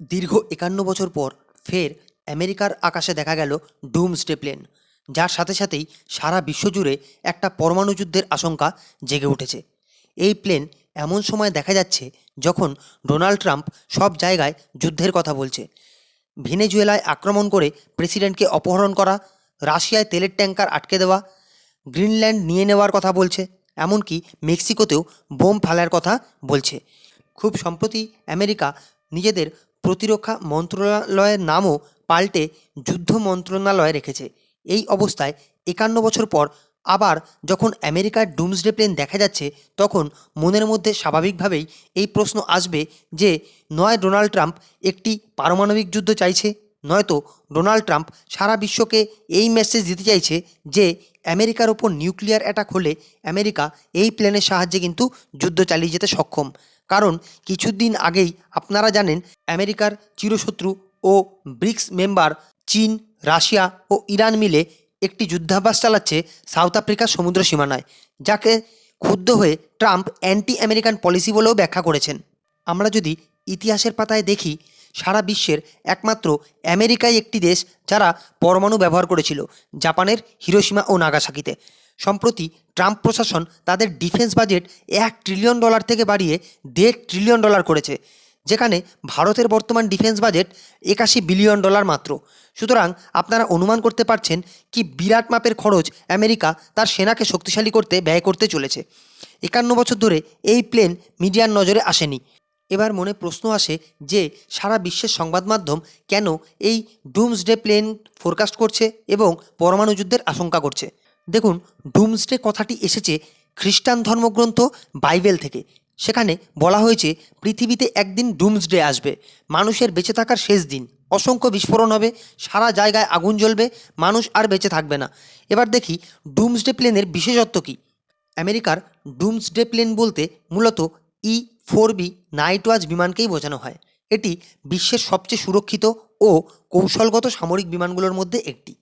দীর্ঘ একান্ন বছর পর ফের আমেরিকার আকাশে দেখা গেল ডুমসডে প্লেন, যার সাথে সাথেই সারা বিশ্বজুড়ে একটা পরমাণু যুদ্ধের আশঙ্কা জেগে উঠেছে। এই প্লেন এমন সময় দেখা যাচ্ছে যখন ডোনাল্ড ট্রাম্প সব জায়গায় যুদ্ধের কথা বলছে। ভেনেজুয়েলায় আক্রমণ করে প্রেসিডেন্টকে অপহরণ করা, রাশিয়ায় তেলের ট্যাঙ্কার আটকে দেওয়া, গ্রিনল্যান্ড নিয়ে নেওয়ার কথা বলছে, এমনকি মেক্সিকোতেও বোম ফেলার কথা বলছে। খুব সম্প্রতি আমেরিকা নিজেদের প্রতিরক্ষা মন্ত্রণালয়ের নামও পাল্টে যুদ্ধ মন্ত্রণালয় রেখেছে। এই অবস্থায় একান্ন বছর পর আবার যখন আমেরিকার ডুমসডে প্লেন দেখা যাচ্ছে, তখন মনের মধ্যে স্বাভাবিকভাবেই এই প্রশ্ন আসবে যে, নয় ডোনাল্ড ট্রাম্প একটি পারমাণবিক যুদ্ধ চাইছে? নয়তো ডোনাল্ড ট্রাম্প সারা বিশ্বকে এই মেসেজ দিতে চাইছে যে, আমেরিকার ওপর নিউক্লিয়ার অ্যাটাক হলে আমেরিকা এই প্লেনের সাহায্যে কিন্তু যুদ্ধ চালিয়ে যেতে সক্ষম। কারণ কিছুদিন আগেই আপনারা জানেন আমেরিকার চিরশত্রু ও ব্রিক্স মেম্বার চীন, রাশিয়া ও ইরান মিলে একটি যুদ্ধাভ্যাস চালাচ্ছে সাউথ আফ্রিকার সমুদ্র সীমানায়, যাকে ক্ষুব্ধ হয়ে ট্রাম্প অ্যান্টি আমেরিকান পলিসি বলেও ব্যাখ্যা করেছেন। আমরা যদি ইতিহাসের পাতায় দেখি, সারা বিশ্বের একমাত্র আমেরিকাই একটি দেশ যারা পরমাণু ব্যবহার করেছিল, জাপানের হিরোসীমা ও নাগাসাকিতে। সম্প্রতি ট্রাম্প প্রশাসন তাদের ডিফেন্স বাজেট এক ট্রিলিয়ন ডলার থেকে বাড়িয়ে দেড় ট্রিলিয়ন ডলার করেছে, যেখানে ভারতের বর্তমান ডিফেন্স বাজেট একাশি বিলিয়ন ডলার মাত্র। সুতরাং আপনারা অনুমান করতে পারছেন কি বিরাট মাপের খরচ আমেরিকা তার সেনাকে শক্তিশালী করতে ব্যয় করতে চলেছে। একান্ন বছর ধরে এই প্লেন মিডিয়ার নজরে আসেনি। এবার মনে প্রশ্ন আসে যে সারা বিশ্বের সংবাদ মাধ্যম কেন এই ডুমসডে প্লেন ফোরকাস্ট করছে এবং পরমাণু যুদ্ধের আশঙ্কা করছে? দেখুন ডুমসডে কথাটি এসেছে খ্রিস্টান ধর্মগ্রন্থ বাইবেল থেকে। সেখানে বলা হয়েছে, পৃথিবীতে একদিন ডুমসডে আসবে, মানুষের বেঁচে থাকার শেষ দিন। অসংখ্য বিস্ফোরণ হবে, সারা জায়গায় আগুন জ্বলবে, মানুষ আর বেঁচে থাকবে না। এবার দেখি ডুমসডে প্লেনের বিশেষত্ব কী? আমেরিকার ডুমসডে প্লেন বলতে মূলত E four B night watch বিমানকেই বোঝানো হয়। এটি বিশ্বের সবচেয়ে সুরক্ষিত ও কৌশলগত সামরিক বিমানগুলোর মধ্যে একটি।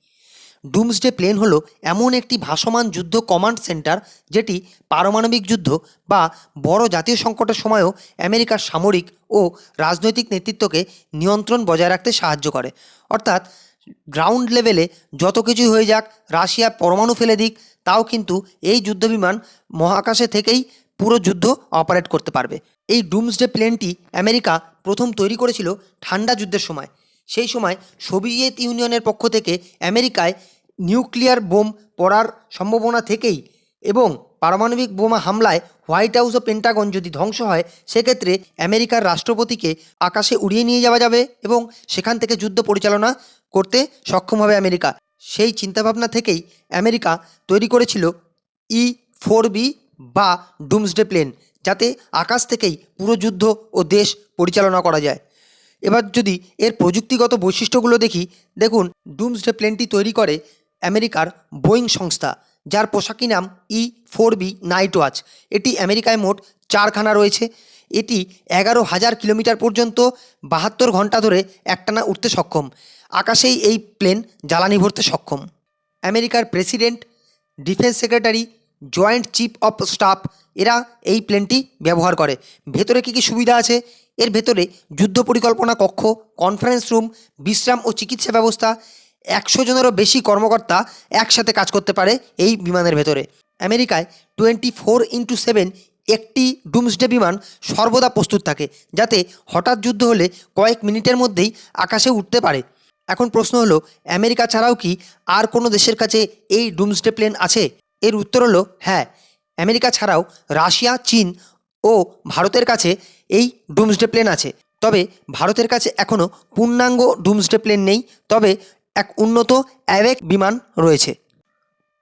ডুমসডে প্লেন হলো, এমন একটি ভাসমান যুদ্ধ কমান্ড সেন্টার যেটি পারমাণবিক যুদ্ধ বা বড় জাতীয় সংকটের সময়ও আমেরিকার সামরিক ও রাজনৈতিক নেতৃত্বকে নিয়ন্ত্রণ বজায় রাখতে সাহায্য করে। অর্থাৎ গ্রাউন্ড লেভেলে যত কিছুই হয়ে যাক, রাশিয়া পরমাণু ফেলে দিক, তাও কিন্তু এই যুদ্ধবিমান মহাকাশে থেকেই পুরো যুদ্ধ অপারেট করতে পারবে। এই ডুমসডে প্লেনটি আমেরিকা প্রথম তৈরি করেছিল ঠান্ডা যুদ্ধের সময়। সেই সময় সোভিয়েত ইউনিয়নের পক্ষ থেকে আমেরিকায় নিউক্লিয়ার বোম পড়ার সম্ভাবনা থেকেই এবং পারমাণবিক বোমা হামলায় হোয়াইট হাউস ও পেন্টাগন যদি ধ্বংস হয়, সেক্ষেত্রে আমেরিকার রাষ্ট্রপতিকে আকাশে উড়িয়ে নিয়ে যাওয়া যাবে এবং সেখান থেকে যুদ্ধ পরিচালনা করতে সক্ষম হবে আমেরিকা। সেই চিন্তাভাবনা থেকেই আমেরিকা তৈরি করেছিল ই ফোর বি বা ডুমসডে প্লেন, যাতে আকাশ থেকেই পুরো যুদ্ধ ও দেশ পরিচালনা করা যায়। এবার যদি এর প্রযুক্তিগত বৈশিষ্ট্যগুলো দেখি, দেখুন, ডুমসডে প্লেনটি তৈরি করে আমেরিকার বোয়িং সংস্থা, যার পোশাকি নাম E four B night watch. এটি আমেরিকায় মোট চারখানা রয়েছে। এটি এগারো হাজার কিলোমিটার পর্যন্ত বাহাত্তর ঘণ্টা ধরে একটানা উঠতে সক্ষম। আকাশেই এই প্লেন জ্বালানি ভরতে সক্ষম। আমেরিকার president, defence secretary, joint chief of staff, এরা এই প্লেনটি ব্যবহার করে। ভেতরে কী কী সুবিধা আছে? এর ভেতরে যুদ্ধ পরিকল্পনা কক্ষ, কনফারেন্স রুম, বিশ্রাম ও চিকিৎসা ব্যবস্থা একশো জনেরও বেশি কর্মকর্তা একসাথে কাজ করতে পারে এই বিমানের ভেতরে। আমেরিকায় টোয়েন্টি ফোর ইন্টু সেভেন একটি ডুমসডে বিমান সর্বদা প্রস্তুত থাকে, যাতে হঠাৎ যুদ্ধ হলে কয়েক মিনিটের মধ্যেই আকাশে উঠতে পারে। এখন প্রশ্ন হলো, আমেরিকা ছাড়াও কি আর কোনো দেশের কাছে এই ডুমসডে প্লেন আছে? এর উত্তর হলো হ্যাঁ আমেরিকা ছাড়াও রাশিয়া, চীন ও ভারতের কাছে এই ডুমসডে প্লেন আছে। তবে ভারতের কাছে এখনও পূর্ণাঙ্গ ডুমসডে প্লেন নেই। তবে এক উন্নত অ্যাভেক বিমান রয়েছে।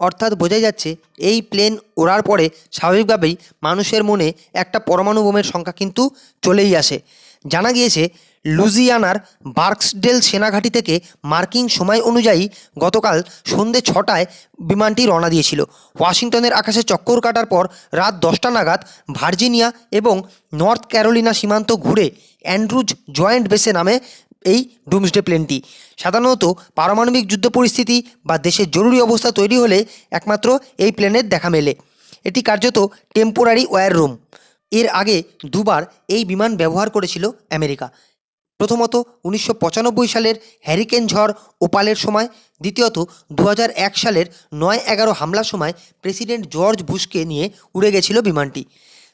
অর্থাৎ বোঝাই যাচ্ছে, এই প্লেন ওড়ার পরে স্বাভাবিকভাবেই মানুষের মনে একটা পরমাণু বোমের সংখ্যা কিন্তু চলেই আসে। জানা গিয়েছে লুজিয়ানার বার্কসডেল সেনাঘাঁটি থেকে মার্কিং সময় অনুযায়ী গতকাল সন্ধে ছটায় বিমানটি রওনা দিয়েছিল। ওয়াশিংটনের আকাশে চক্কর কাটার পর রাত দশটা নাগাদ ভার্জিনিয়া এবং নর্থ ক্যারোলিনা সীমান্ত ঘুরে অ্যান্ড্রুজ জয়েন্ট বেসে নামে এই ডুমসডে প্লেনটি সাধারণত পারমাণবিক যুদ্ধ পরিস্থিতি বা দেশের জরুরি অবস্থা তৈরি হলে একমাত্র এই প্লেনের দেখা মেলে। এটি কার্যত টেম্পোরারি ওয়্যার রুম এর আগে দুবার এই বিমান ব্যবহার করেছিল আমেরিকা। প্রথমত উনিশশো পঁচানব্বই সালের হ্যারিকেন ঝড় ওপালের সময়, দ্বিতীয়ত দু সালের নয় এগারো হামলার সময় প্রেসিডেন্ট জর্জ বুশকে নিয়ে উড়ে গেছিল বিমানটি।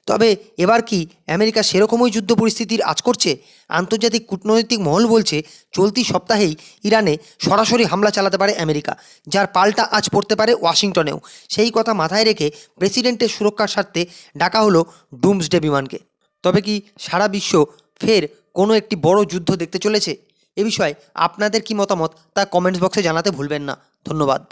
তবে এবার কি আমেরিকা সেরকমই যুদ্ধ পরিস্থিতির আজ করছে? আন্তর্জাতিক কূটনৈতিক মহল বলছে, চলতি সপ্তাহেই ইরানে সরাসরি হামলা চালাতে পারে আমেরিকা, যার পাল্টা আজ পড়তে পারে ওয়াশিংটনেও। সেই কথা মাথায় রেখে প্রেসিডেন্টের সুরক্ষার স্বার্থে ডাকা হলো ডুমসডে বিমানকে। তবে কি সারা বিশ্ব ফের কোনো একটি বড় যুদ্ধ দেখতে চলেছে? এ বিষয়ে আপনাদের কি মতামত তা কমেন্টস বক্সে জানাতে ভুলবেন না। ধন্যবাদ।